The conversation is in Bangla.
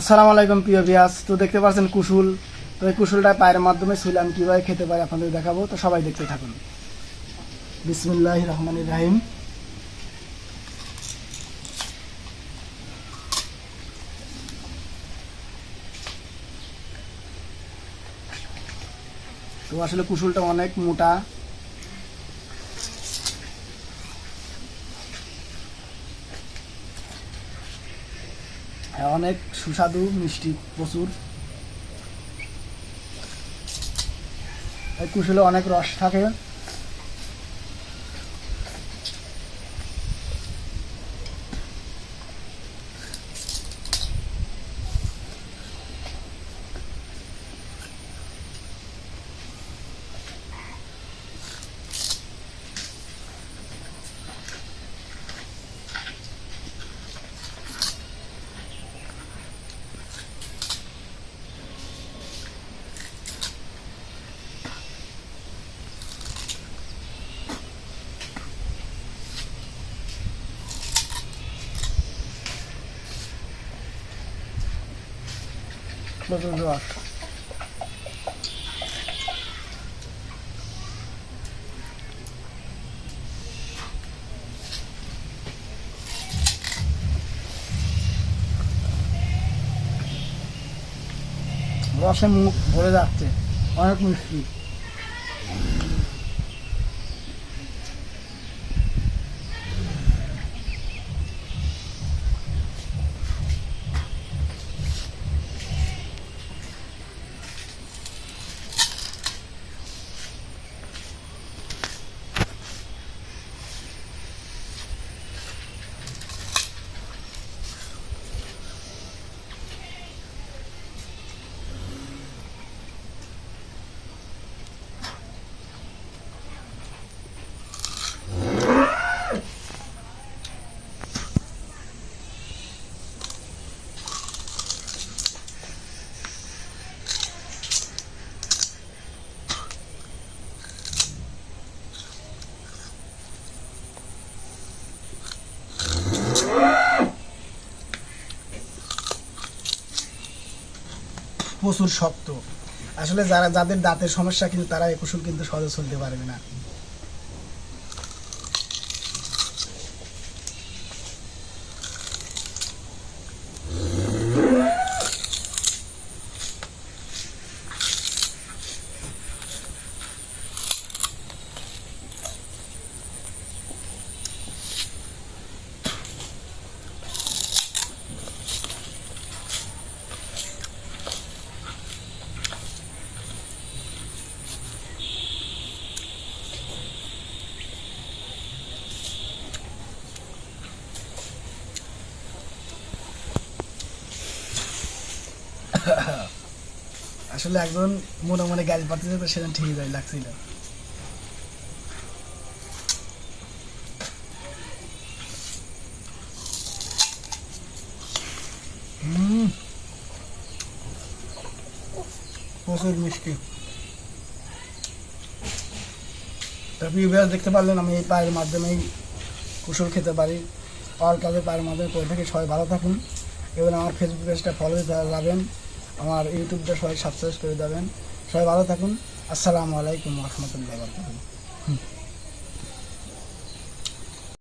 আসসালামু আলাইকুম, প্রিয় বিয়াস তো দেখতে পাচ্ছেন কুশুল। তো এই কুশুলটা পায়ের মাধ্যমে শুইলাম কীভাবে খেতে পারি আপনাদের দেখাবো। তো সবাই দেখতে থাকুন। বিসমুল্লাহ রহমান রাহিম। তো আসলে কুশুলটা অনেক মোটা। অনেক সুস্বাদু মিষ্টি প্রচুর। কুশুলে অনেক রস থাকে। প্রচুর রস রসে মুখ ভরে যাচ্ছে অনেক মিষ্টি প্রচুর শক্ত। আসলে যারা, যাদের দাঁতের সমস্যা, কিন্তু তারা একুশুল কিন্তু সহজে চলতে পারবে না। আসলে একজন মনে মনে গাড়ি পাঠিয়েছে তো সেদিন ঠিকই গাড়ি লাগছিল। প্রচুর মিষ্টি। তারপরে ইউবিএস দেখতে পারলেন, আমি এই পায়ের মাধ্যমেই কুসুল খেতে পারি। অল কাজে পায়ের মাধ্যমে করে থাকি। সবাই ভালো থাকুন। এবং আমার ফেসবুক পেজটা ফলো দিতে যাবেন। আমার ইউটিউবটা সবাই সাবস্ক্রাইব করে দেবেন। সবাই ভালো থাকুন। আসসালামু আলাইকুম রহমতুল্লাহ